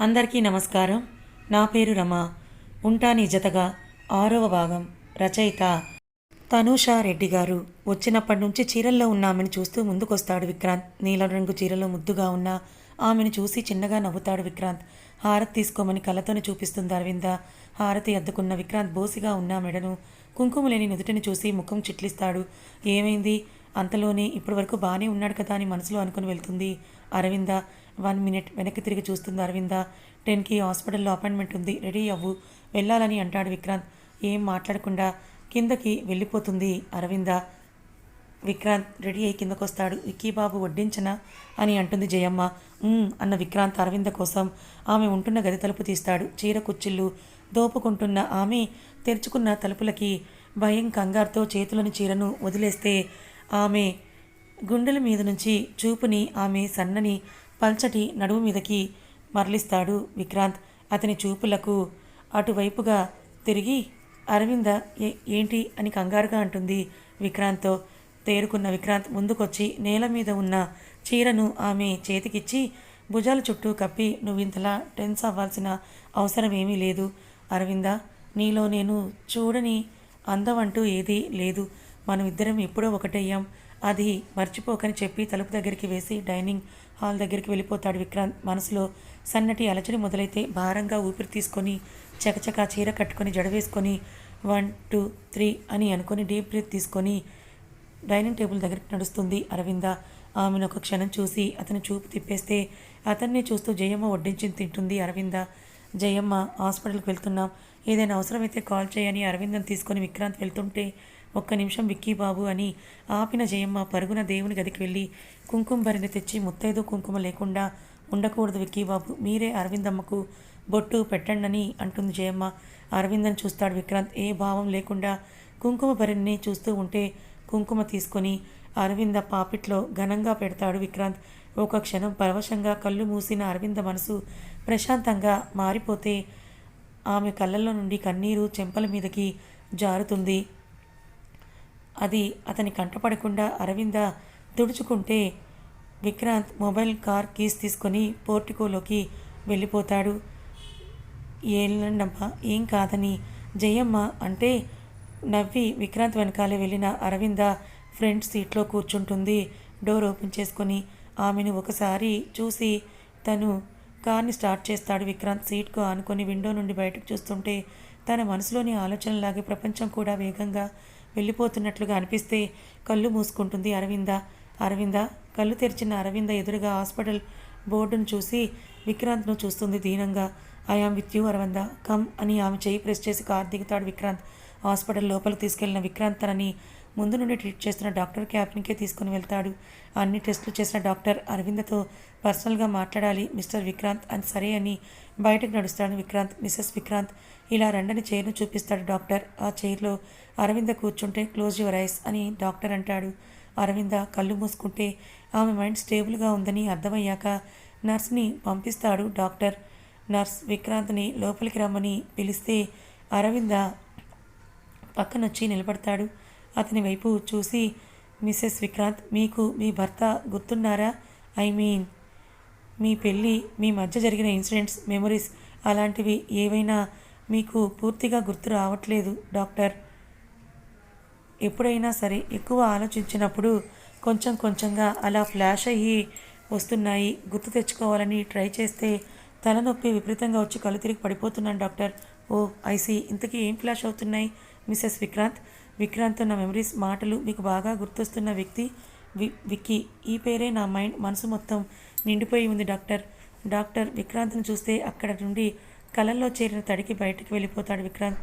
అందరికీ నమస్కారం. నా పేరు రమ. ఉంటాని జతగా ఆరవ భాగం రచయిత తనూషా రెడ్డి గారు. వచ్చినప్పటి నుంచి చీరల్లో ఉన్న ఆమెను చూస్తూ ముందుకొస్తాడు విక్రాంత్. నీలం రంగు చీరలో ముద్దుగా ఉన్న ఆమెను చూసి చిన్నగా నవ్వుతాడు విక్రాంత్. హారతి తీసుకోమని కళ్ళతోనే చూపిస్తుంది అరవింద. హారతి అద్దుకున్న విక్రాంత్ బోసిగా ఉన్న మెడను కుంకుమ లేని నుదుటిని చూసి ముఖం చిట్లిస్తాడు. ఏమైంది? అంతలోనే ఇప్పటివరకు బాగానే ఉన్నాడు కదా అని మనసులో అనుకుని వెళ్తుంది అరవింద. వన్ మినిట్ వెనక్కి తిరిగి చూస్తుంది అరవింద. టెన్కి హాస్పిటల్లో అపాయింట్మెంట్ ఉంది. రెడీ అవ్వు. వెళ్ళాలని అంటాడు విక్రాంత్. ఏం మాట్లాడకుండా కిందకి వెళ్ళిపోతుంది అరవింద. విక్రాంత్ రెడీ అయి కిందకొస్తాడు. విక్కీ బాబు వడ్డించనా అని అంటుంది జయమ్మ. అన్న విక్రాంత్ అరవింద కోసం ఆమె ఉంటున్న గది తలుపు తీస్తాడు. చీర కుచ్చిళ్ళు దోపుకుంటున్న ఆమె తెరుచుకున్న తలుపులకి భయం కంగారుతో చేతులని చీరను వదిలేస్తే ఆమె గుండెల మీద నుంచి చూపుని ఆమె సన్నని పల్చటి నడుము మీదకి మరలిస్తాడు విక్రాంత్. అతని చూపులకు అటువైపుగా తిరిగి అరవింద "ఏ- ఏంటి? అని కంగారుగా అంటుంది విక్రాంత్తో. తేరుకున్న విక్రాంత్ ముందుకొచ్చి నేల మీద ఉన్న చీరను ఆమె చేతికిచ్చి భుజాల చుట్టూ కప్పి నువ్వు ఇంతలా టెన్స్ అవ్వాల్సిన అవసరం ఏమీ లేదు. అరవింద నీలో నేను చూడని అందం అంటూ ఏదీ లేదు. మనం ఇద్దరం ఎప్పుడో ఒకటయ్యాం. అది మర్చిపోకని చెప్పి తలుపు దగ్గరికి వేసి డైనింగ్ హాల్ దగ్గరికి వెళ్ళిపోతాడు విక్రాంత్. మనసులో సన్నటి అలచడి మొదలైతే భారంగా ఊపిరి తీసుకొని చకచకా చీర కట్టుకొని జడ వేసుకొని వన్ టూ త్రీ అని అనుకొని డీప్ బ్రీత్ తీసుకొని డైనింగ్ టేబుల్ దగ్గరికి నడుస్తుంది అరవింద. ఆమెను ఒక క్షణం చూసి అతని చూపు తిప్పేస్తే అతన్ని చూస్తూ జయమ్మ వడ్డించి తింటుంది అరవింద. జయమ్మ హాస్పిటల్కి వెళ్తున్నాం. ఏదైనా అవసరమైతే కాల్ చేయని అరవిందం తీసుకొని విక్రాంత్ వెళ్తుంటే ఒక్క నిమిషం విక్కీ బాబు అని ఆపిన జయమ్మ పరుగున దేవుని గదికి వెళ్ళి కుంకుమ భరిని తెచ్చి ముత్తైదు కుంకుమ లేకుండా ఉండకూడదు విక్కీ బాబు మీరే అరవిందమ్మకు బొట్టు పెట్టండని అంటుంది జయమ్మ. అరవిందని చూస్తాడు విక్రాంత్. ఏ భావం లేకుండా కుంకుమ భరిని చూస్తూ ఉంటే కుంకుమ తీసుకొని అరవింద పాపిట్లో ఘనంగా పెడతాడు విక్రాంత్. ఒక క్షణం పరవశంగా కళ్ళు మూసిన అరవింద మనసు ప్రశాంతంగా మారిపోతే ఆమె కళ్ళల్లో నుండి కన్నీరు చెంపల మీదకి జారుతుంది. అది అతని కంటపడకుండా అరవింద తుడుచుకుంటే విక్రాంత్ మొబైల్ కార్ కీస్ తీసుకొని పోర్టికోలోకి వెళ్ళిపోతాడు. ఏళ్ళండమ్మా ఏం కాదని జయమ్మ అంటే నవ్వి విక్రాంత్ వెనకాలే వెళ్ళిన అరవింద ఫ్రంట్ సీట్లో కూర్చుంటుంది. డోర్ ఓపెన్ చేసుకొని ఆమెను ఒకసారి చూసి తను కార్ని స్టార్ట్ చేస్తాడు. విక్రాంత్ సీట్కు ఆనుకొని విండో నుండి బయటకు చూస్తుంటే తన మనసులోని ఆలోచనలాగే ప్రపంచం కూడా వేగంగా వెళ్ళిపోతున్నట్లుగా అనిపిస్తే కళ్ళు మూసుకుంటుంది అరవింద. అరవింద కళ్ళు తెరిచిన అరవింద ఎదురుగా హాస్పిటల్ బోర్డును చూసి విక్రాంత్ను చూస్తుంది దీనంగా. I am with you Aravinda. Come అని ఆమె చేయి ప్రెస్ చేసి కార్ దిగుతాడు విక్రాంత్. హాస్పిటల్ లోపలికి తీసుకెళ్ళిన విక్రాంత్ తనని ముందు నుండి ట్రీట్ చేస్తున్న డాక్టర్ క్యాబిన్కే తీసుకుని వెళ్తాడు. అన్ని టెస్టులు చేసిన డాక్టర్ అరవిందతో పర్సనల్గా మాట్లాడాలి. మిస్టర్ విక్రాంత్ అని సరే అని బయటకు నడుస్తాడు విక్రాంత్. మిస్సెస్ విక్రాంత్ ఇలా రెండని చైర్ను చూపిస్తాడు డాక్టర్. ఆ చైర్లో అరవింద కూర్చుంటే క్లోజ్ యువర్ ఐస్ అని డాక్టర్ అంటాడు. అరవింద కళ్ళు మూసుకుంటే ఆమె మైండ్ స్టేబుల్గా ఉందని అర్థమయ్యాక నర్స్ని పంపిస్తాడు డాక్టర్. నర్స్ విక్రాంత్ని లోపలికి రమ్మని పిలిస్తే అరవింద పక్కనొచ్చి నిలబడతాడు. అతని వైపు చూసి మిస్సెస్ విక్రాంత్ మీకు మీ భర్త గుర్తున్నారా? ఐ మీన్ మీ పెళ్ళి మీ మధ్య జరిగిన ఇన్సిడెంట్స్ మెమరీస్ అలాంటివి ఏవైనా మీకు పూర్తిగా గుర్తు రావట్లేదు డాక్టర్? ఎప్పుడైనా సరే ఎక్కువ ఆలోచించినప్పుడు కొంచెం కొంచెంగా అలా ఫ్లాష్ అయ్యి వస్తున్నాయి. గుర్తు తెచ్చుకోవాలని ట్రై చేస్తే తలనొప్పి విపరీతంగా వచ్చి కళ్ళు తిరిగి పడిపోతున్నాను డాక్టర్. ఓ ఐసీ ఇంతకీ ఏం ఫ్లాష్ అవుతున్నాయి మిస్సెస్ విక్రాంత్? విక్రాంత్ నా మెమరీస్ మాటలు మీకు బాగా గుర్తొస్తున్న వ్యక్తి వి విక్కీ. ఈ పేరే నా మైండ్. మనసు మొత్తం నిండిపోయి ఉంది డాక్టర్. డాక్టర్ విక్రాంత్ను చూస్తే అక్కడ నుండి కలల్లో చేరిన తడికి బయటకు వెళ్ళిపోతాడు విక్రాంత్.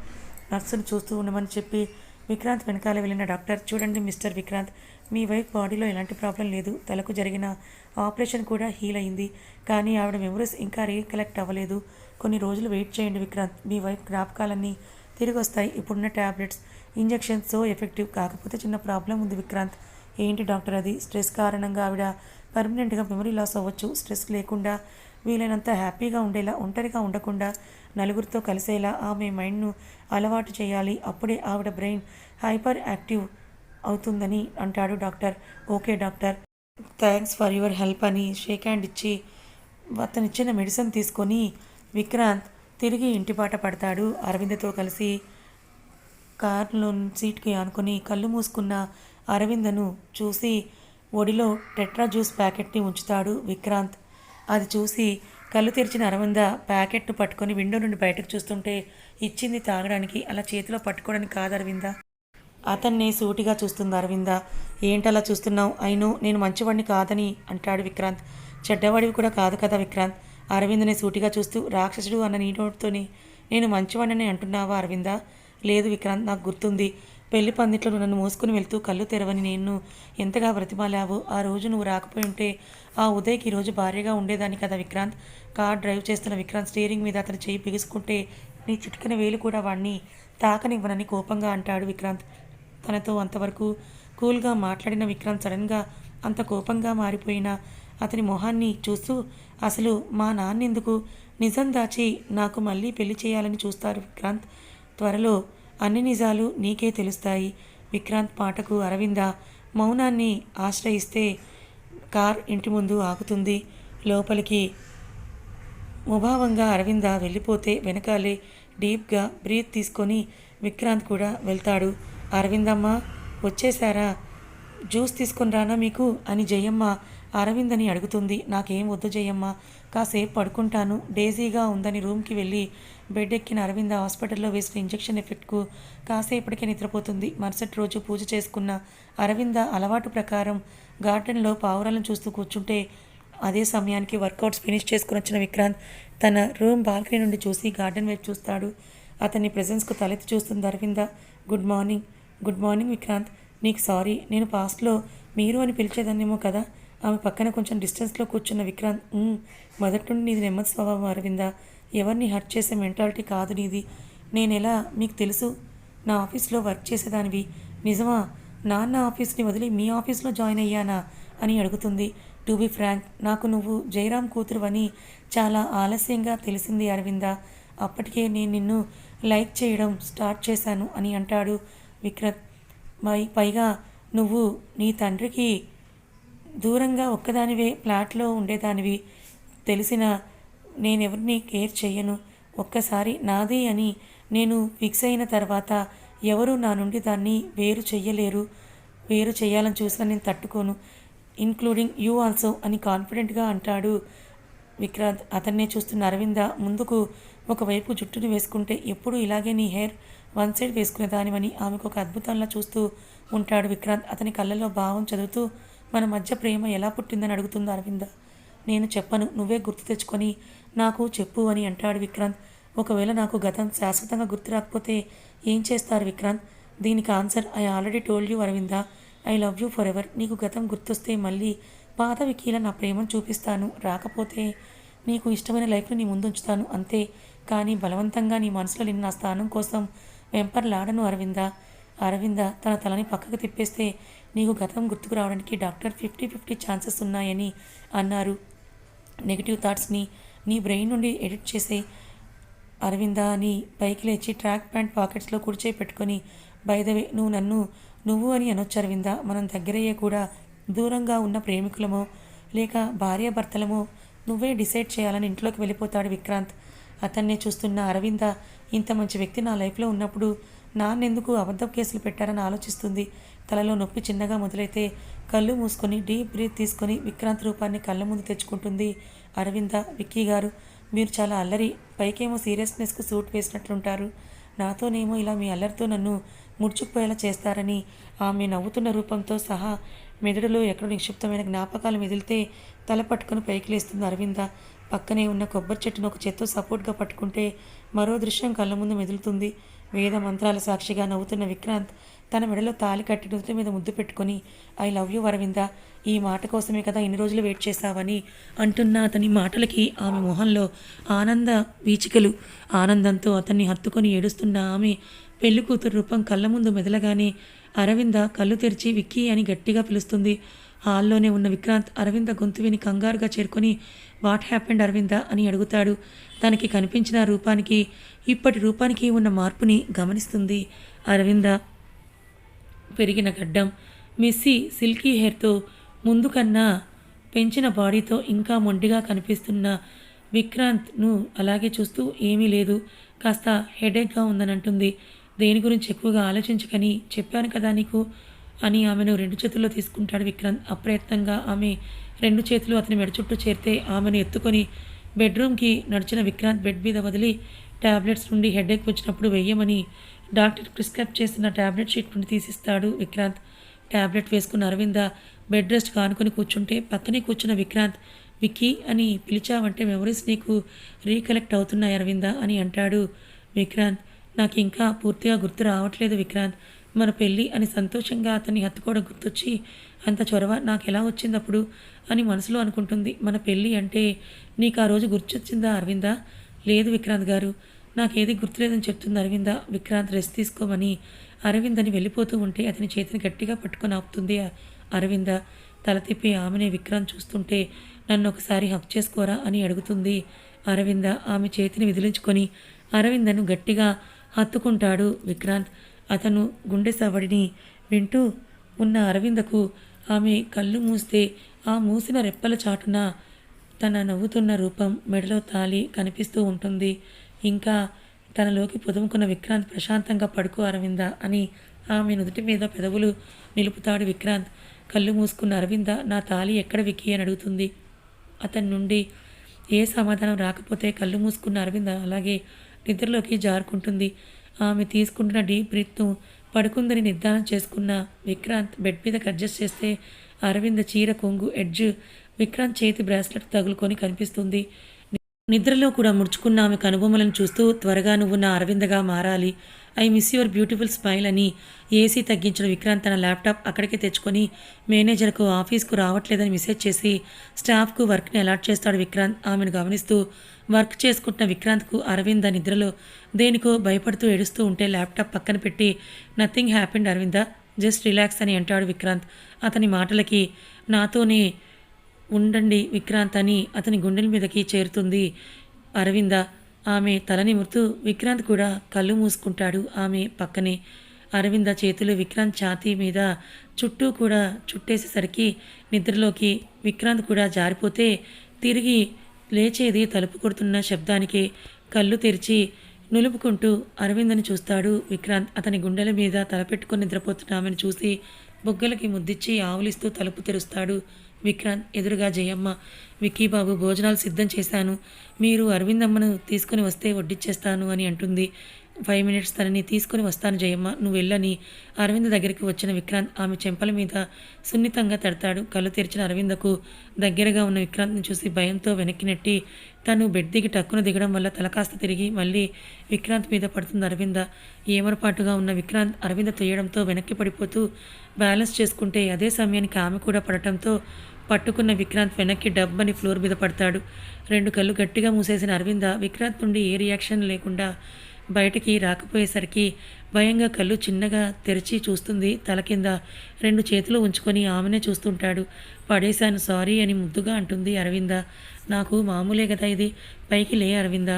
నర్సును చూస్తూ ఉండమని చెప్పి విక్రాంత్ వెనకాల వెళ్ళిన డాక్టర్ చూడండి మిస్టర్ విక్రాంత్ మీ వైఫ్ బాడీలో ఎలాంటి ప్రాబ్లం లేదు. తలకు జరిగిన ఆపరేషన్ కూడా హీల్ అయింది. కానీ ఆవిడ మెమరీస్ ఇంకా రీకలెక్ట్ అవ్వలేదు. కొన్ని రోజులు వెయిట్ చేయండి విక్రాంత్. మీ వైఫ్ జ్ఞాపకాలన్నీ తిరిగి వస్తాయి ఇప్పుడున్న ట్యాబ్లెట్స్ ఇంజెక్షన్స్ సో ఎఫెక్టివ్ కాకపోతే చిన్న ప్రాబ్లం ఉంది విక్రాంత్. ఏంటి డాక్టర్ అది? స్ట్రెస్ కారణంగా ఆవిడ పర్మనెంట్గా మెమరీ లాస్ అవ్వచ్చు స్ట్రెస్ లేకుండా వీలైనంత హ్యాపీగా ఉండేలా ఒంటరిగా ఉండకుండా నలుగురితో కలిసేలా ఆమె మైండ్ను అలవాటు చేయాలి. అప్పుడే ఆవిడ బ్రెయిన్ హైపర్ యాక్టివ్ అవుతుందని అంటాడు doctor. Okay doctor. Thanks for your help అని షేక్ హ్యాండ్ ఇచ్చి అతనిచ్చిన మెడిసిన్ తీసుకొని విక్రాంత్ తిరిగి ఇంటిపాట పడతాడు. అరవింద్తో కలిసి కార్లో సీట్కి ఆనుకొని కళ్ళు మూసుకున్న అరవిందను చూసి ఒడిలో టెట్రా జ్యూస్ ప్యాకెట్ని ఉంచుతాడు విక్రాంత్. అది చూసి కళ్ళు తెరిచిన అరవింద ప్యాకెట్ను పట్టుకొని విండో నుండి బయటకు చూస్తుంటే ఇచ్చింది తాగడానికి అలా చేతిలో పట్టుకోవడానికి కాదు అరవింద. అతన్ని సూటిగా చూస్తుంది అరవింద. ఏంటలా చూస్తున్నావు? అయిను నేను మంచివాడిని కాదని అంటాడు విక్రాంత్. చెడ్డవాడివి కూడా కాదు కదా విక్రాంత్. అరవింద్ని సూటిగా చూస్తూ రాక్షసుడు అన్న నీ నోటితోని నేను మంచివాడిని అంటున్నావా అరవింద? లేదు విక్రాంత్ నాకు గుర్తుంది. పెళ్ళి పందిట్లో నన్ను మోసుకుని వెళ్తూ కళ్ళు తెరవని నేను ఎంతగా బ్రతిమాలావో ఆ రోజు నువ్వు రాకపోయి ఉంటే ఆ ఉదయ్కి ఈరోజు భార్యగా ఉండేదాన్ని కదా విక్రాంత్. కార్ డ్రైవ్ చేస్తున్న విక్రాంత్ స్టీరింగ్ మీద అతను చేయి బిగుసుకుంటే నీ చిటికిన వేలు కూడా వాణ్ణి తాకనివ్వనని కోపంగా అంటాడు విక్రాంత్. తనతో అంతవరకు కూల్గా మాట్లాడిన విక్రాంత్ సడన్గా అంత కోపంగా మారిపోయిన అతని మొహాన్ని చూస్తూ అసలు మా నాన్నెందుకు నిజం దాచి నాకు మళ్ళీ పెళ్ళి చేయాలని చూస్తారు విక్రాంత్. త్వరలో అన్ని నిజాలు నీకే తెలుస్తాయి. విక్రాంత్ పాటకు అరవింద మౌనాన్ని ఆశ్రయిస్తే కార్ ఇంటి ముందు ఆగుతుంది. లోపలికి ముభావంగా అరవింద వెళ్ళిపోతే వెనకాలే డీప్గా బ్రీత్ తీసుకొని విక్రాంత్ కూడా వెళ్తాడు. అరవిందమ్మ వచ్చేసారా జ్యూస్ తీసుకొని రానా మీకు? అని జయమ్మ అరవిందని అడుగుతుంది. నాకేం వద్దు జయమ్మ. కాసేపు పడుకుంటాను. డేజీగా ఉందని రూమ్కి వెళ్ళి బెడ్ ఎక్కిన అరవింద హాస్పిటల్లో వేసిన ఇంజెక్షన్ ఎఫెక్ట్కు కాసేపటికే నిద్రపోతుంది. మరుసటి రోజు పూజ చేసుకున్న అరవింద అలవాటు ప్రకారం గార్డెన్లో పావురాలను చూస్తూ కూర్చుంటే అదే సమయానికి వర్కౌట్స్ ఫినిష్ చేసుకుని వచ్చిన విక్రాంత్ తన రూమ్ బాల్కనీ నుండి చూసి గార్డెన్ వైపు చూస్తాడు. అతని ప్రెజెన్స్కు తలెత్తి చూస్తుంది Aravinda. Good morning. Good morning Vikrant. నీకు సారీ. నేను పాస్ట్లో మీరు అని పిలిచేదాన్నేమో కదా. ఆమె పక్కన కొంచెం డిస్టెన్స్లో కూర్చున్న విక్రాంత్ మొదటి నుండి నీది నెమ్మది స్వభావం అరవిందా? ఎవరిని హర్ట్ చేసే మెంటాలిటీ కాదు నీది. నేను ఎలా మీకు తెలుసు. నా ఆఫీస్లో వర్క్ చేసేదానివి. నిజమా? నాన్న ఆఫీస్ని వదిలి మీ ఆఫీస్లో జాయిన్ అయ్యానా? అని అడుగుతుంది. టు బి ఫ్రాంక్ నాకు నువ్వు జయరాం కూతురు అని చాలా ఆలస్యంగా తెలిసింది అరవింద. అప్పటికే నేను నిన్ను లైక్ చేయడం స్టార్ట్ చేశాను అని అంటాడు విక్రత్. పై పైగా నువ్వు నీ తండ్రికి దూరంగా ఒక్కదానివే ఫ్లాట్లో ఉండేదానివి. తెలిసిన నేనెవరిని కేర్ చెయ్యను. ఒక్కసారి నాది అని నేను ఫిక్స్ అయిన తర్వాత ఎవరు నా నుండి దాన్ని వేరు చెయ్యలేరు. వేరు చేయాలని చూసినా నేను తట్టుకోను. ఇన్క్లూడింగ్ యూ ఆల్సో అని కాన్ఫిడెంట్గా అంటాడు విక్రాంత్. అతన్నే చూస్తున్న అరవింద ముందుకు ఒకవైపు జుట్టును వేసుకుంటే ఎప్పుడు ఇలాగే నీ హెయిర్ వన్ సైడ్ వేసుకునే దానివని ఆమెకు ఒక అద్భుతంలా చూస్తూ ఉంటాడు విక్రాంత్. అతని కళ్ళలో భావం చదువుతూ మన మధ్య ప్రేమ ఎలా పుట్టిందని అడుగుతుంది అరవింద. నేను చెప్పను నువ్వే గుర్తు తెచ్చుకొని నాకు చెప్పు అని అంటాడు విక్రాంత్. ఒకవేళ నాకు గతం శాశ్వతంగా గుర్తు రాకపోతే ఏం చేస్తారు విక్రాంత్? దీనికి answer I already told you Aravinda. I love you for ever నీకు గతం గుర్తొస్తే మళ్ళీ పాత వికీల నా ప్రేమను చూపిస్తాను. రాకపోతే నీకు ఇష్టమైన లైఫ్ను నీ ముందు ఉంచుతాను అంతే. కానీ బలవంతంగా నీ మనసులో నిన్న నా స్థానం కోసం వెంపర్లాడను అరవింద. అరవింద తన తలని పక్కకు తిప్పేస్తే నీకు గతం గుర్తుకు రావడానికి డాక్టర్ ఫిఫ్టీ ఫిఫ్టీ ఛాన్సెస్ ఉన్నాయని అన్నారు. నెగిటివ్ థాట్స్ని నీ బ్రెయిన్ నుండి ఎడిట్ చేసే అరవిందాని పైకి లేచి ట్రాక్ ప్యాంట్ పాకెట్స్లో కుడిచేయి పెట్టుకొని బైదవే నువ్వు నన్ను నువ్వు అని అనొచ్చు అరవింద మనం దగ్గరయ్యే కూడా దూరంగా ఉన్న ప్రేమికులమో లేక భార్యాభర్తలమో నువ్వే డిసైడ్ చేయాలని ఇంట్లోకి వెళ్ళిపోతాడు విక్రాంత్. అతన్నే చూస్తున్న అరవింద ఇంత మంచి వ్యక్తి నా లైఫ్లో ఉన్నప్పుడు నాన్నెందుకు అబద్ధం కేసులు పెట్టారని ఆలోచిస్తుంది. తలలో నొప్పి చిన్నగా మొదలైతే కళ్ళు మూసుకొని డీప్ బ్రీత్ తీసుకొని విక్రాంత్ రూపాన్ని కళ్ళ ముందు తెచ్చుకుంటుంది అరవింద విక్కీ గారు. మీరు చాలా అల్లరి పైకేమో సీరియస్నెస్కు సూట్ వేసినట్లుంటారు. నాతోనేమో ఇలా మీ అల్లరితో నన్ను ముడుచుకుపోయేలా చేస్తారని ఆమె నవ్వుతున్న రూపంతో సహా మెదడులో ఎక్కడో నిక్షిప్తమైన జ్ఞాపకాలు మెదిలితే తల పట్టుకొని పైకి లేస్తుంది అరవింద. పక్కనే ఉన్న కొబ్బరి చెట్టును ఒక చేత్తో సపోర్ట్గా పట్టుకుంటే మరో దృశ్యం కళ్ళ ముందు మెదులుతుంది. వేద మంత్రాల సాక్షిగా నవ్వుతున్న విక్రాంత్ తన మెడలో తాలి కట్టి నుదుటి మీద ముద్దు పెట్టుకొని ఐ లవ్ యూ అరవింద ఈ మాట కోసమే కదా ఇన్ని రోజులు వెయిట్ చేశావని అంటున్న అతని మాటలకి ఆమె మొహంలో ఆనంద వీచికలు. ఆనందంతో అతన్ని హత్తుకొని ఏడుస్తున్న ఆమె పెళ్ళి కూతురు రూపం కళ్ళ ముందు మెదలగానే అరవింద కళ్ళు తెరిచి విక్కీ అని గట్టిగా పిలుస్తుంది. హాల్లోనే ఉన్న విక్రాంత్ అరవింద గొంతు విని కంగారుగా చేరుకొని వాట్ హ్యాపెండ్ అరవింద? అని అడుగుతాడు. తనకి కనిపించిన రూపానికి ఇప్పటి రూపానికి ఉన్న మార్పుని గమనిస్తుంది అరవింద. పెరిగిన గడ్డం మెస్సీ సిల్కీ హెయిర్తో ముందు కన్నా పెంచిన బాడీతో ఇంకా మొండిగా కనిపిస్తున్న విక్రాంత్ను అలాగే చూస్తూ ఏమీ లేదు కాస్త హెడేక్గా ఉందని అంటుంది దేని గురించి ఎక్కువగా ఆలోచించకని చెప్పాను కదా నీకు? అని ఆమెను రెండు చేతుల్లో తీసుకుంటాడు విక్రాంత్. అప్రయత్నంగా ఆమె రెండు చేతులు అతని మెడ చుట్టూ చేరితే ఆమెను ఎత్తుకొని బెడ్రూమ్కి నడిచిన విక్రాంత్ బెడ్ మీద వదిలి ట్యాబ్లెట్స్ నుండి హెడేక్ వచ్చినప్పుడు వెయ్యమని డాక్టర్ ప్రిస్క్రైబ్ చేసిన టాబ్లెట్ షీట్ నుండి తీసిస్తాడు విక్రాంత్. ట్యాబ్లెట్ వేసుకున్న అరవింద బెడ్ రెస్ట్ కానుకొని కూర్చుంటే పక్కనే కూర్చున్న విక్రాంత్ విక్కీ అని పిలిచావంటే మెమరీస్ నీకు రీకలెక్ట్ అవుతున్నాయి అరవింద అని అంటాడు విక్రాంత్. నాకు ఇంకా పూర్తిగా గుర్తు రావట్లేదు విక్రాంత్. మన పెళ్ళి అని సంతోషంగా అతన్ని హత్తుకోవడం గుర్తొచ్చి అంత చొరవ నాకు ఎలా వచ్చింది అప్పుడు అని మనసులో అనుకుంటుంది. మన పెళ్ళి అంటే నీకు ఆ రోజు గుర్తొచ్చిందా అరవిందా? లేదు విక్రాంత్ గారు నాకేది గుర్తులేదని చెప్తుంది అరవింద. విక్రాంత్ రెస్ట్ తీసుకోమని అరవింద్ అని వెళ్ళిపోతూ ఉంటే అతని చేతిని గట్టిగా పట్టుకొని ఆపుతుంది అరవింద. తల తిప్పి ఆమెనే విక్రాంత్ చూస్తుంటే నన్ను ఒకసారి హక్ చేసుకోరా? అని అడుగుతుంది అరవింద. ఆమె చేతిని విదిలించుకొని అరవిందను గట్టిగా హత్తుకుంటాడు విక్రాంత్. అతను గుండె సవడిని వింటూ ఉన్న అరవిందకు ఆమె కళ్ళు మూస్తే ఆ మూసిన రెప్పల చాటున తన నవ్వుతున్న రూపం మెడలో తాలి కనిపిస్తూ ఉంటుంది. ఇంకా తనలోకి పొదుముకున్న విక్రాంత్ ప్రశాంతంగా పడుకో అరవింద అని ఆమె నుదుటి మీద పెదవులు నిలుపుతాడు విక్రాంత్. కళ్ళు మూసుకున్న అరవింద నా తాలి ఎక్కడ విక్కి అని అడుగుతుంది. అతని నుండి ఏ సమాధానం రాకపోతే కళ్ళు మూసుకున్న అరవింద అలాగే నిద్రలోకి జారుకుంటుంది. ఆమె తీసుకుంటున్న డీప్ బ్రీత్ను పడుకుందని నిర్ధారణ చేసుకున్న విక్రాంత్ బెడ్ మీదకి అడ్జస్ట్ చేస్తే అరవింద చీర కొంగు ఎడ్జ్ విక్రాంత్ చేతి బ్రాస్లెట్ తగులుకొని కనిపిస్తుంది. నిద్రలో కూడా ముడుచుకున్న ఆమె కనుబొమ్మలను చూస్తూ త్వరగా నువ్వు నా అరవిందగా మారాలి. I miss your beautiful smile అని ఏసీ తగ్గించిన విక్రాంత్ తన ల్యాప్టాప్ అక్కడికే తెచ్చుకొని మేనేజర్కు ఆఫీస్కు రావట్లేదని మెసేజ్ చేసి స్టాఫ్కు వర్క్ని అలాట్ చేస్తాడు విక్రాంత్. ఆమెను గమనిస్తూ వర్క్ చేసుకుంటున్న విక్రాంత్కు అరవింద నిద్రలో దేనికో భయపడుతూ ఏడుస్తూ ఉంటే ల్యాప్టాప్ పక్కన పెట్టి nothing happened Aravinda just relax అని అంటాడు విక్రాంత్. అతని మాటలకి నాతోనే ఉండండి విక్రాంత్ అని అతని గుండెల మీదకి చేరుతుంది అరవింద. ఆమె తలని ముర్తూ విక్రాంత్ కూడా కళ్ళు మూసుకుంటాడు ఆమె పక్కనే. అరవింద చేతులు విక్రాంత్ ఛాతీ మీద చుట్టూ కూడా చుట్టేసేసరికి నిద్రలోకి విక్రాంత్ కూడా జారిపోతే తిరిగి లేచేది తలుపు కొడుతున్న శబ్దానికి కళ్ళు తెరిచి నులుపుకుంటూ అరవిందని చూస్తాడు విక్రాంత్. అతని గుండెల మీద తలపెట్టుకుని నిద్రపోతున్నామని చూసి బొగ్గలకి ముద్దిచ్చి ఆవులిస్తూ తలుపు తెరుస్తాడు విక్రాంత్ ఎదురుగా జయమ్మ విక్కీబాబు భోజనాలు సిద్ధం చేశాను. మీరు అరవిందమ్మను తీసుకుని వస్తే వడ్డిచ్చేస్తాను అని అంటుంది. ఫైవ్ మినిట్స్ తనని తీసుకుని వస్తాను జయమ్మ. నువ్వు వెళ్ళని. అరవింద్ దగ్గరికి వచ్చిన విక్రాంత్ ఆమె చెంపల మీద సున్నితంగా తడతాడు. కళ్ళు తెరిచిన అరవిందకు దగ్గరగా ఉన్న విక్రాంత్ని చూసి భయంతో వెనక్కి నెట్టి తను బెడ్ దిగి టక్కున దిగడం వల్ల తల కాస్త తిరిగి మళ్ళీ విక్రాంత్ మీద పడుతుంది అరవింద. ఏమరపాటుగా ఉన్న విక్రాంత్ అరవింద తొయ్యడంతో వెనక్కి పడిపోతూ బ్యాలెన్స్ చేసుకుంటే అదే సమయానికి ఆమె కూడా పడటంతో పట్టుకున్న విక్రాంత్ వెనక్కి డబ్బని ఫ్లోర్ మీద పడతాడు. రెండు కళ్ళు గట్టిగా మూసేసిన అరవింద విక్రాంత్ నుండి ఏ రియాక్షన్ లేకుండా బయటికి రాకపోయేసరికి భయంగా కళ్ళు చిన్నగా తెరిచి చూస్తుంది తల కింద రెండు చేతులు ఉంచుకొని ఆమెనే చూస్తుంటాడు. పడేశాను సారీ అని ముద్దుగా అంటుంది అరవింద. నాకు మామూలే కదా ఇది. పైకి లే అరవింద.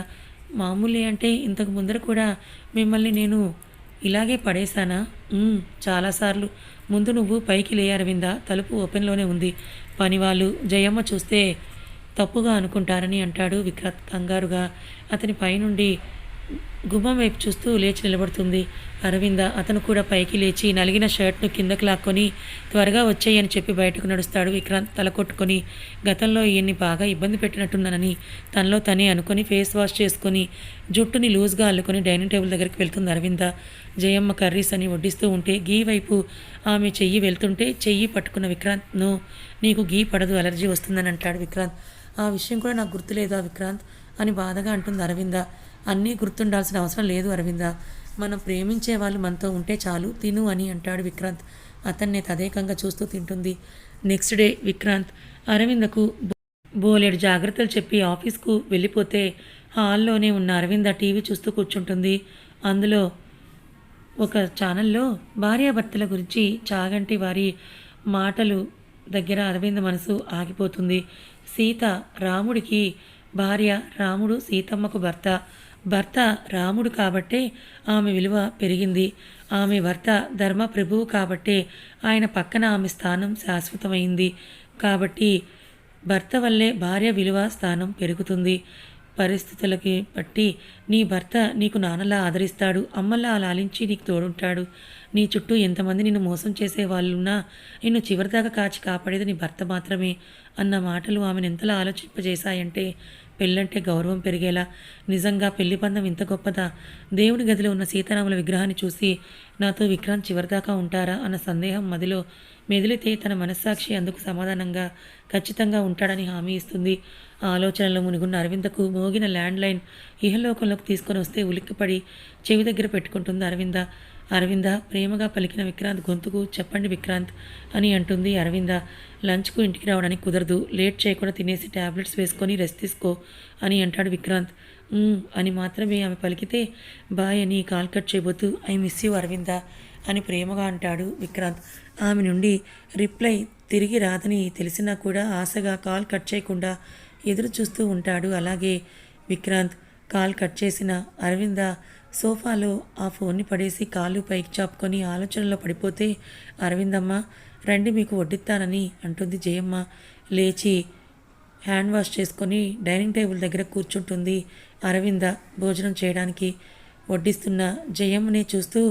మామూలే అంటే ఇంతకు ముందర కూడా మిమ్మల్ని నేను ఇలాగే పడేశానా? చాలాసార్లు ముందు నువ్వు పైకి లే అరవింద. తలుపు ఓపెన్లోనే ఉంది. పనివాళ్ళు జయమ్మ చూస్తే తప్పుగా అనుకుంటారని అంటాడు విక్రత్ కంగారుగా. అతని పైనుండి గుమ్మం వైపు చూస్తూ లేచి నిలబడుతుంది. అరవింద అతను కూడా పైకి లేచి నలిగిన షర్ట్ను కిందకు లాక్కొని త్వరగా వచ్చేయని చెప్పి బయటకు నడుస్తాడు విక్రాంత్ తల కొట్టుకొని. గతంలో ఈయన్ని బాగా ఇబ్బంది పెట్టినట్టున్నానని తనలో తనే అనుకొని ఫేస్ వాష్ చేసుకొని జుట్టుని లూజ్గా అల్లుకొని డైనింగ్ టేబుల్ దగ్గరికి వెళ్తుంది అరవింద. జయమ్మ కర్రీస్ అని వడ్డిస్తూ ఉంటే గీ వైపు ఆమె చెయ్యి వెళ్తుంటే చెయ్యి పట్టుకున్న విక్రాంత్ను నీకు గీ పడదు అలర్జీ వస్తుందని అంటాడు విక్రాంత్. ఆ విషయం కూడా నాకు గుర్తులేదా విక్రాంత్? అని బాధగా అంటుంది అరవింద. అన్నీ గుర్తుండాల్సిన అవసరం లేదు అరవింద. మనం ప్రేమించే వాళ్ళు మనతో ఉంటే చాలు తిను అని అంటాడు విక్రాంత్. అతన్ని తదేకంగా చూస్తూ తింటుంది. Next day Vikrant. అరవిందకు బోలెడు జాగ్రత్తలు చెప్పి ఆఫీస్కు వెళ్ళిపోతే హాల్లోనే ఉన్న అరవింద టీవీ చూస్తూ కూర్చుంటుంది. అందులో ఒక ఛానల్లో భార్యాభర్తల గురించి చాగంటి వారి మాటలు దగ్గర అరవింద మనసు ఆగిపోతుంది. సీత రాముడికి భార్య రాముడు సీతమ్మకు భర్త. భర్త రాముడు కాబట్టే ఆమె విలువ పెరిగింది. ఆమె భర్త ధర్మ ప్రభువు కాబట్టే ఆయన పక్కన ఆమె స్థానం శాశ్వతమైంది. కాబట్టి భర్త వల్లే భార్య విలువ స్థానం పెరుగుతుంది. పరిస్థితులకి బట్టి నీ భర్త నీకు నాన్నలా ఆదరిస్తాడు అమ్మలా లాలించి నీకు తోడుంటాడు. నీ చుట్టూ ఎంతమంది నిన్ను మోసం చేసే వాళ్ళున్నా నిన్ను చివరిదాకా కాచి కాపాడేది నీ భర్త మాత్రమే అన్న మాటలు ఆమెను ఎంతలా ఆలోచింపజేశాయంటే పెళ్ళంటే గౌరవం పెరిగేలా. నిజంగా పెళ్ళి పందం ఇంత గొప్పదా? దేవుడి గదిలో ఉన్న సీతారాముల విగ్రహాన్ని చూసి నాతో విక్రాంత్ చివరిదాకా ఉంటారా? అన్న సందేహం మదిలో మెదిలితే తన మనస్సాక్షి అందుకు సమాధానంగా ఖచ్చితంగా ఉంటాడని హామీ ఇస్తుంది. ఆలోచనలో మునిగున్న అరవిందకు మోగిన ల్యాండ్ లైన్ ఇహలోకంలోకి తీసుకొని వస్తే ఉలిక్కిపడి చెవి దగ్గర పెట్టుకుంటుంది అరవింద. అరవింద ప్రేమగా పలికిన విక్రాంత్ గొంతుకు చెప్పండి విక్రాంత్ అని అంటుంది అరవింద. లంచ్కు ఇంటికి రావడానికి కుదరదు లేట్ చేయకుండా తినేసి టాబ్లెట్స్ వేసుకొని రెస్ట్ తీసుకో అని అంటాడు విక్రాంత్. అని మాత్రమే ఆమె పలికితే బాయ్ అని కాల్ కట్ చేయబోతూ ఐ మిస్ యూ అరవింద అని ప్రేమగా అంటాడు విక్రాంత్. ఆమె నుండి రిప్లై తిరిగి రాదని తెలిసినా కూడా ఆశగా కాల్ కట్ చేయకుండా ఎదురు చూస్తూ ఉంటాడు అలాగే విక్రాంత్. కాల్ కట్ చేసిన అరవింద సోఫాలో ఆ ఫోన్ని పడేసి కాళ్ళు పైకి చాపుకొని ఆలోచనలో పడిపోతే అరవిందమ్మ రండి మీకు వడ్డిస్తానని అంటుంది జయమ్మ. లేచి హ్యాండ్ వాష్ చేసుకొని డైనింగ్ టేబుల్ దగ్గర కూర్చుంటుంది అరవింద భోజనం చేయడానికి. వడ్డిస్తున్న జయమ్మని చూస్తూ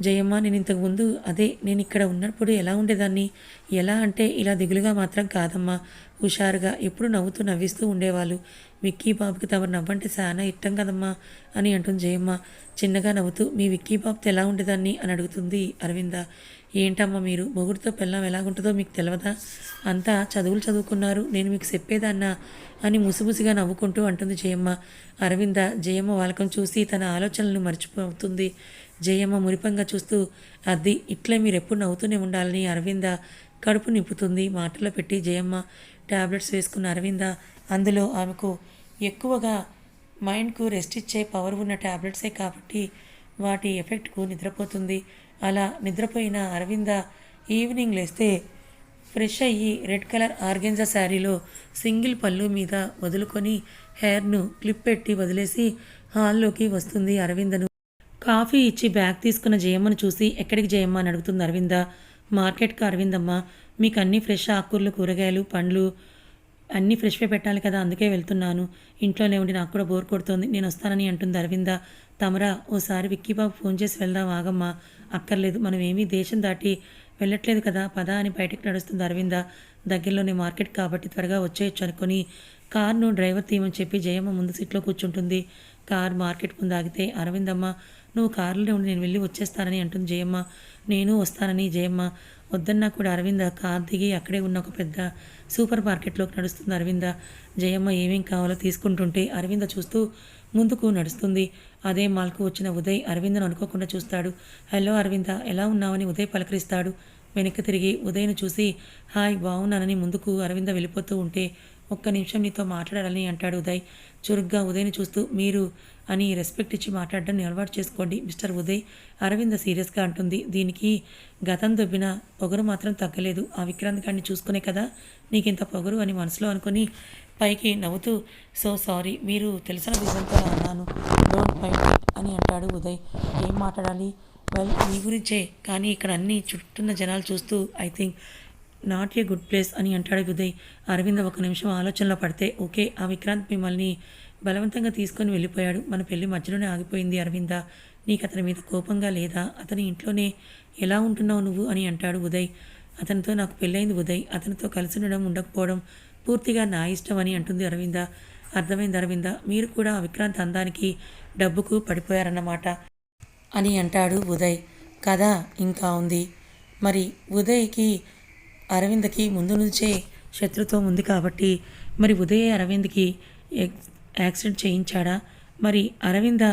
జయమ్మ నేను ఇంతకుముందు అదే నేను ఇక్కడ ఉన్నప్పుడు ఎలా ఉండేదాన్ని? ఎలా అంటే ఇలా దిగులుగా మాత్రం కాదమ్మా. హుషారుగా ఎప్పుడు నవ్వుతూ నవ్విస్తూ ఉండేవాళ్ళు. విక్కీ బాబుకి తమ నవ్వంటే చాలా ఇష్టం కదమ్మా అని అంటుంది జయమ్మ. చిన్నగా నవ్వుతూ మీ విక్కీ బాబుతో ఎలా ఉండేదాన్ని? అని అడుగుతుంది అరవింద. ఏంటమ్మా మీరు? మొగుడితో పిల్లం ఎలాగుంటుందో మీకు తెలియదా అంతా చదువులు చదువుకున్నారు నేను మీకు చెప్పేదన్నా? అని ముసిముసిగా నవ్వుకుంటూ అంటుంది జయమ్మ. అరవింద జయమ్మ వాళ్ళకం చూసి తన ఆలోచనలను మర్చిపోతుంది. జయమ్మ మురిపంగా చూస్తూ అది ఇట్లే మీరు ఎప్పుడు నవ్వుతూనే ఉండాలని అరవింద కడుపు నింపుతుంది మాటలో పెట్టి జయమ్మ. టాబ్లెట్స్ వేసుకున్న అరవింద. అందులో ఆమెకు ఎక్కువగా మైండ్కు రెస్ట్ ఇచ్చే పవర్ ఉన్న టాబ్లెట్సే కాబట్టి వాటి ఎఫెక్ట్కు నిద్రపోతుంది. అలా నిద్రపోయిన అరవింద ఈవినింగ్ లేస్తే ఫ్రెష్ అయ్యి రెడ్ కలర్ ఆర్గెంజా శారీలో సింగిల్ పళ్ళు మీద వదులుకొని హెయిర్ను క్లిప్ పెట్టి వదిలేసి హాల్లోకి వస్తుంది అరవిందను. కాఫీ ఇచ్చి బ్యాగ్ తీసుకున్న జయమ్మను చూసి ఎక్కడికి జయమ్మ? అని అడుగుతుంది అరవింద. మార్కెట్కి అరవిందమ్మ. మీకు అన్ని ఫ్రెష్ ఆకుకూరలు కూరగాయలు పండ్లు అన్నీ ఫ్రెష్వే పెట్టాలి కదా అందుకే వెళ్తున్నాను. ఇంట్లోనే ఉండి నాకు కూడా బోర్ కొడుతోంది. నేను వస్తానని అంటుంది అరవింద. తమరా ఓసారి విక్కీబాబు ఫోన్ చేసి వెళ్దాం ఆగమ్మా. అక్కర్లేదు మనం ఏమీ దేశం దాటి వెళ్ళట్లేదు కదా పదా అని బయటకు నడుస్తుంది అరవింద. దగ్గరలోనే మార్కెట్ కాబట్టి త్వరగా వచ్చేయచ్చు అనుకొని కార్ను డ్రైవర్ తీయమని చెప్పి జయమ్మ ముందు సీట్లో కూర్చుంటుంది. కార్ మార్కెట్ ముందు ఆగితే అరవిందమ్మ నువ్వు కారులో ఉండి నేను వెళ్ళి వచ్చేస్తానని అంటుంది జయమ్మ. నేను వస్తానని జయమ్మ. వద్దన్నా కూడా అరవింద కార్ దిగి అక్కడే ఉన్న ఒక పెద్ద సూపర్ మార్కెట్లోకి నడుస్తుంది. అరవింద జయమ్మ ఏమేం కావాలో తీసుకుంటుంటే అరవింద చూస్తూ ముందుకు నడుస్తుంది. అదే మాల్కు వచ్చిన ఉదయ్ అరవిందను అనుకోకుండా చూస్తాడు. హలో అరవింద ఎలా ఉన్నావని ఉదయ్ పలకరిస్తాడు. వెనక్కి తిరిగి ఉదయ్ను చూసి హాయ్ బాగున్నానని ముందుకు అరవింద వెళ్ళిపోతూ ఉంటే ఒక్క నిమిషం నీతో మాట్లాడాలని అంటాడు ఉదయ్. చురుగ్గా ఉదయ్ని చూస్తూ మీరు అని రెస్పెక్ట్ ఇచ్చి మాట్లాడడం అలవాటు చేసుకోండి మిస్టర్ ఉదయ్. అరవింద సీరియస్గా అంటుంది దీనికి గతం దొబ్బిన పొగరు మాత్రం తగ్గలేదు. ఆ విక్రాంత్ గారిని చూసుకునే కదా? నీకింత పొగరు అని మనసులో అనుకుని పైకి నవ్వుతూ సో సారీ మీరు తెలిసిన విధంగా అన్నాను. డోంట్ మైండ్ అని అంటాడు ఉదయ్. ఏం మాట్లాడాలి? వెల్ మీ గురించే. కానీ ఇక్కడ అన్ని చుట్టూన్న జనాలు చూస్తూ I think not a good place అని అంటాడు ఉదయ్ అరవింద ఒక నిమిషం ఆలోచనలో పడితే ఓకే ఆ విక్రాంత్ మిమ్మల్ని బలవంతంగా తీసుకొని వెళ్ళిపోయాడు. మన పెళ్ళి మధ్యలోనే ఆగిపోయింది అరవింద. నీకు అతని మీద కోపంగా లేదా? అతని ఇంట్లోనే ఎలా ఉంటున్నావు నువ్వు అని అంటాడు ఉదయ్. అతనితో నాకు పెళ్ళైంది ఉదయ్. అతనితో కలిసి ఉండడం ఉండకపోవడం పూర్తిగా నా ఇష్టం అని అంటుంది అరవింద. అర్థమైంది అరవింద. మీరు కూడా ఆ విక్రాంత్ అందానికి డబ్బుకు పడిపోయారన్నమాట అని అంటాడు ఉదయ్. కథ ఇంకా ఉంది. మరి ఉదయ్కి అరవింద్కి ముందు నుంచే శత్రుత్వం ఉంది కాబట్టి మరి ఉదయ్ అరవింద్కి యాక్సిడెంట్ చేయించాడా? మరి అరవింద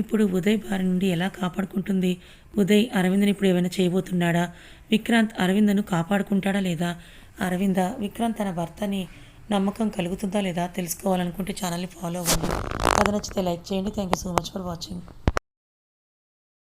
ఇప్పుడు ఉదయ్ బారి నుండి ఎలా కాపాడుకుంటుంది? ఉదయ్ అరవింద్ని ఇప్పుడు ఏమైనా చేయబోతున్నాడా? విక్రాంత్ అరవిందను కాపాడుకుంటాడా లేదా? అరవింద విక్రాంత్ తన భర్తని నమ్మకం కలుగుతుందా లేదా తెలుసుకోవాలనుకుంటే ఛానల్ని ఫాలో అవ్వండి. కథ నచ్చితే లైక్ చేయండి. Thank you so much for watching.